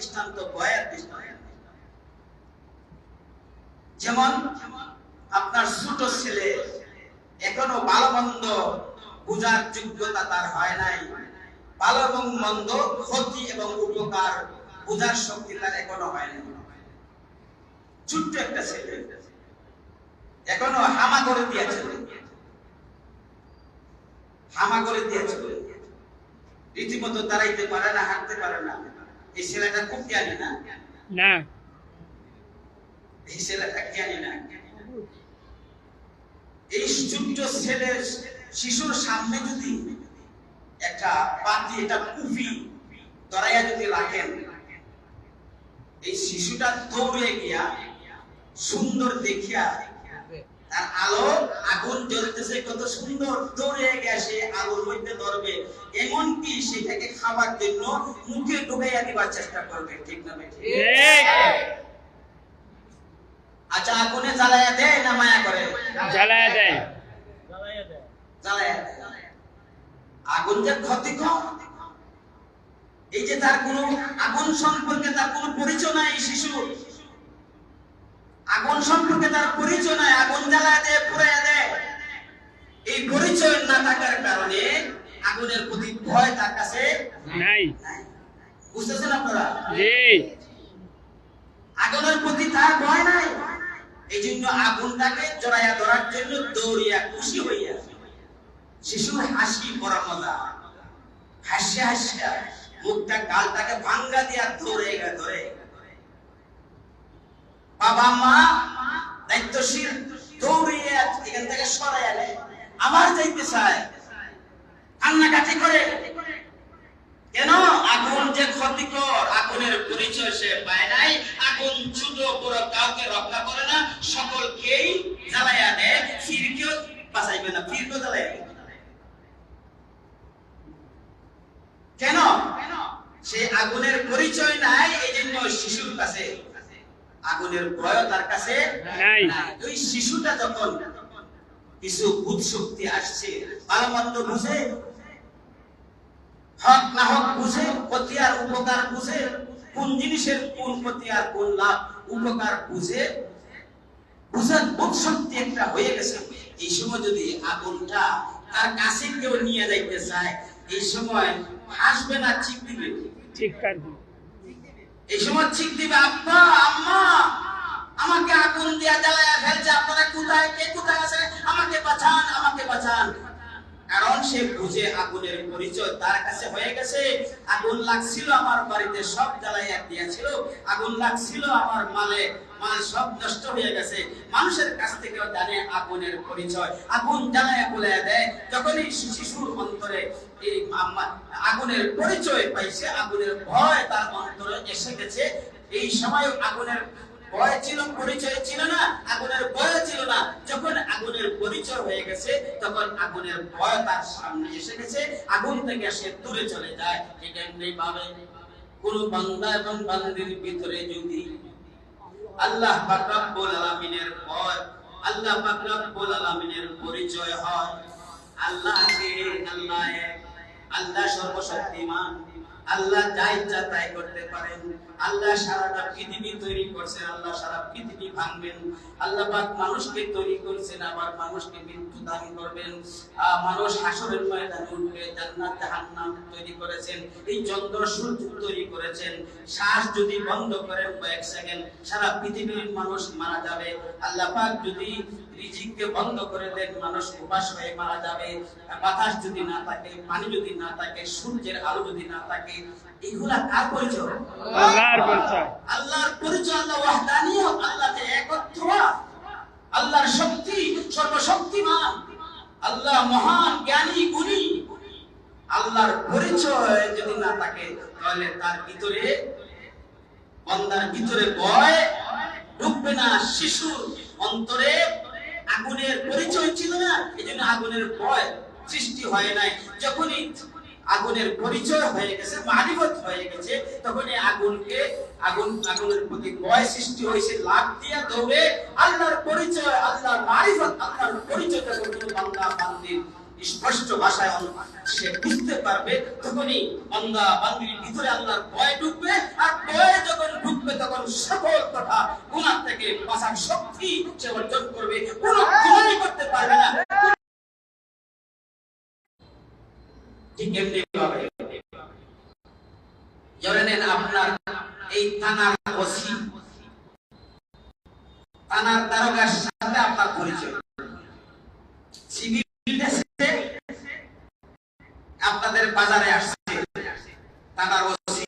দৃষ্টান্ত ভয়ের দৃষ্টান্ত। যেমন আপনার ছোট ছেলে, এখনও ভালো মন্দ বোঝার যোগ্যতা তার হয় নাই। ভালো এবং মন্দ ক্ষতি এবং উপকার বোঝার শক্তি তার এখনও হয় নাই। ছোট্ট একটা ছেলে, এখনও হামা করে দিয়েছে। হামা করে দিয়েছে। রীতিমতো দাঁড়াইতে পারে না, হাঁটতে পারে না। এই ছেলেটা খুব জ্ঞানী না? না। এই ছেলেটা জ্ঞানী না? এই ছোট্ট ছেলের শিশুর সামনে যদি একটা এটা ধরাইয়া যদি রাখেন এই শিশুটা দৌড়ে গিয়া সুন্দর দেখিয়া তার আলো আগুন জ্বলতেছে কত সুন্দর দৌড়ে সে আলোর মধ্যে ধরবে। এমনকি সেটাকে খাবার জন্য মুখে ঢুকাইয়া দিবার চেষ্টা করবে ঠিক না ঠিক? আচ্ছা আগুনে জ্বালাইয়া দেয় না মায়া করে? জ্বালায় দেয়। জ্বালাইয়া দেয়। আগুন যে ক্ষতিকর এই যে তার কোনো আগুন সম্পর্কে তার কোনো পরিচয় নাই শিশু। আগুন সম্পর্কে তার পরিচয় নাই আগুন জ্বালায় দেয় পুড়াইয়া দেয়। এই পরিচয় না থাকার কারণে আগুনের প্রতি ভয় তার কাছে নাই। বুঝতেছেন আপনারা? জি। আগুনের প্রতি তার ভয় নাই। এই জন্য আগুনটাকে জড়াইয়া ধরার জন্য দৌড়িয়া খুশি হইয়া শিশুর হাসি বড় মজা। হাসিয়া হাসিয়া মুখটা গালটাকে ভাঙ্গা দিয়া ধরে ধরে বাবা মা দায়িত্বশীল দৌড়িয়ে এখান থেকে সরাইয়া নেয়। আবার যাইতে চায়। কান্নাকাটি করে। কেন? আগুন যে ক্ষতিকর আগুনের পরিচয় সে পায় নাই। আগুন ছোট বড় কাউকে রক্ষা করে না। সকলকেই জ্বালাইয়া দেয়। ফিরকেও বাঁচাইবে না ফিরকেও জ্বালাইয়া। কেন? সে আগুনের পরিচয় নাই এই জন্য শিশুর কাছে। আগুনের ভয় তার কাছে নাই। ওই শিশুটা যখন কিছু বুধ শক্তি আসছে ভালো মন্দ বুঝে হক না হক বুঝে ক্ষতি আর উপকার বুঝে কোন জিনিসের কোন ক্ষতি আর কোন লাভ উপকার বুঝে বুঝার বোধ শক্তি একটা হয়ে গেছে। এই সময় যদি আগুনটা তার কাছে কেউ নিয়ে যাইতে চায় এই সময় হাসবে না চিক দিবে? ঠিক এই সময় চিক দিবে আব্বা আম্মা আমাকে আগুন দিয়া জ্বালায়া ফেলছে আপনারা কোথায়? কে কোথায় আছে? আমাকে বাঁচান আমাকে বাঁচান। কারণ সে বুঝে আগুনের পরিচয় তার কাছে হয়ে গেছে। আগুন লাগছিল আমার বাড়িতে, সব জ্বালাইয়া দিয়েছিল। আগুন লাগছিল আমার মালে, মাল সব নষ্ট হয়ে গেছে। মানুষের কাছ থেকেও জানে আগুনের পরিচয়। আগুন জ্বালাইয়া বলে দেয়, যখনই শিশুর অন্তরে এই আগুনের পরিচয় পাইছে, আগুনের ভয় তার অন্তরে এসে গেছে। এই সময় আগুনের ভয় ছিল, পরিচয় ছিল না, আগুনের ভয় ছিল না। যখন আগুনের পরিচয় হয়ে গেছে, তখন আগুনের ভয় তার সামনে এসে গেছে। আগুন থেকে সে দূরে চলে যায়। ঠিক এমনি ভাবে কোন বান্দা এবং বান্দির ভিতরে যদি আল্লাহ রব্বুল আলামিনের ভয়, আল্লাহ রব্বুল আলামিনের পরিচয় হয় আল্লাহ আল্লাহ সর্বশক্তিমান আল্লাহ যা ইচ্ছা তাই করতে পারেন। আল্লাহ সারাটা পৃথিবী তৈরি করছেন, আল্লাহ সারা পৃথিবী ভাঙবেন। আল্লাহ পাক মানুষকে তৈরি করছেন, আবার মানুষকে মৃত্যু দান করবেন। মানুষ হাসরের ময়দানে উঠবে, জান্নাত, জাহান্নাম তৈরি করেছেন, এই চন্দ্র সূর্য তৈরি করেছেন। শ্বাস যদি বন্ধ করেন কয়েক সেকেন্ড, সারা পৃথিবীর মানুষ মারা যাবে। আল্লাহ পাক যদি রিজিককে বন্ধ করে দেন মানুষ উপাস হয়ে মারা যাবে। বাতাস যদি না থাকে পানি যদি না থাকে সূর্যের আলো যদি না থাকে এগুলা কার পরিচয়? আল্লাহর পরিচয়। আল্লাহর পরিচয় আল্লাহ ওয়াহদানিয়ত আল্লাহ যে আল্লাহর শক্তি সর্বশক্তিমান। আল্লাহ মহান জ্ঞানী গুণী। আল্লাহর পরিচয় যদি না থাকে তাহলে তার ভিতরে বান্দার ভিতরে ভয় ঢুকবে না। শিশুর অন্তরে আগুনের পরিচয় ছিল না এই জন্য আগুনের ভয় সৃষ্টি হয় নাই। যখনই আগুনের পরিচয় হয়ে গেছে মারিফত হয়ে গেছে তখন এই আগুনকে, আগুন, আগুনের প্রতি ভয় সৃষ্টি হয়েছে লাভ দিয়া দৌড়ে আল্লাহর পরিচয়, আল্লাহর মারিফত, আল্লাহর পরিচয় যখন বান্দা বান্দির স্পষ্ট ভাষায় সে বুঝতে পারবে তখনই অন্ধা বান্দির ভিতরে আল্লাহর ভয় ঢুকবে। আর ভয় যখন ঢুকবে, তখন সকল কথা গুণার থেকে বাঁচার শক্তি সে অর্জন করবে। কোনো গুণই করতে পারবে না। ঠিক এমনি ভাবে নেন আপনার এই থানার ওসি। থানার দারোগার সাথে আপনার পরিচয়। আপনাদের বাজারে আসছে। থানার ওসি।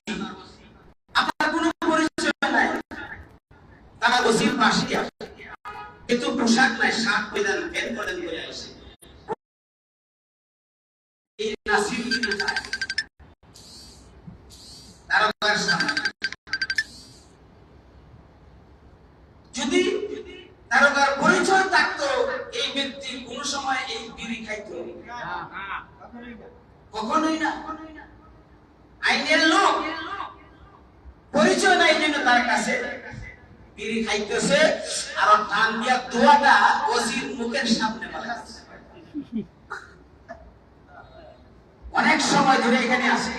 আপনার কোনো পরিচয় নাই। থানার ওসির পাশে কিন্তু পোশাক নাই, শার্ট পেলেন প্যান্ট পরেন করে আসে যদি দারোগার পরিচয় থাকতো, এই ব্যক্তি কোন সময় এই বিড়ি খাইতো। কখনোই না। আইনের লোক। পরিচয় নাই জন্য তার কাছে। বিড়ি খাইতেছে, আর টান দিয়া দোয়াটা ওসির মুখের সামনে বানাচ্ছে অনেক সময় ধরে এখানে আসে।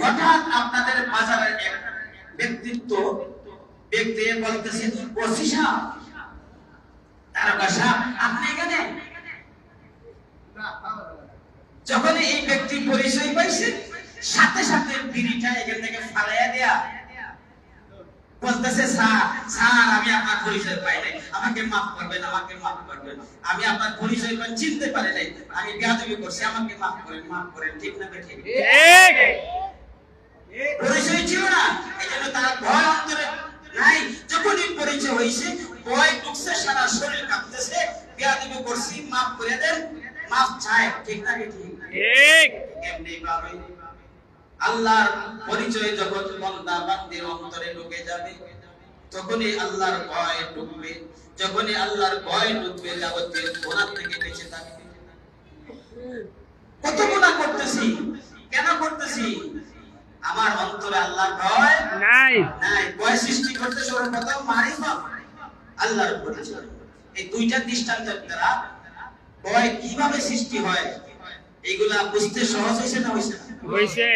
হঠাৎ আপনাদের বাজারের এক ব্যক্তিত্ব ব্যক্তি বলতেছে ওসি সাহেব তারকা সাহেব আপনি এখানে? যখন এই ব্যক্তি পরিচয় পাইছে সাথে সাথে বিড়িটা এখান থেকে ফালাইয়া দেয়া। বলতেছে স্যার স্যার আমি আপনার পরিচয় পাই নাই। আমাকে মাফ করবেন আমাকে মাফ করবেন। আমি আপনার পরিচয় পাই চিনতে পারি নাই। আমি বেয়াদবি করছি আমাকে মাফ করেন মাফ করেন ঠিক না ঠিক? পরিচয় ছিল না এই জন্য তার ভয় অন্তরে নাই। যখনই পরিচয় হয়েছে ভয় ঢুকছে সারা শরীর কাঁপতেছে। বেয়াদবি করছি মাফ করে দেন। মাফ চাই ঠিক না ঠিক? ঠিক। এমনি ভাবে আল্লাহর পরিচয় যখন বান্দা বান্দির অন্তরে ঢুকে যাবে তখনই আল্লাহর ভয় ঢুকবে যখনই আল্লাহর ভয় ঢুকবে যাবতীয় গোনা থেকে বেঁচে থাকবে। কত গুণা করতেছি? কেন করতেছি? আমার অন্তরে আল্লাহর ভয় নাই। নাই। ভয় সৃষ্টি করতে সর্বপ্রথম মারিফত আল্লাহর পরিচয়। এই দুইটা দৃষ্টান্তের দ্বারা ভয় কীভাবে সৃষ্টি হয়? এইগুলা বুঝতে সহজ হয়েছে না হয়েছে না? হয়েছে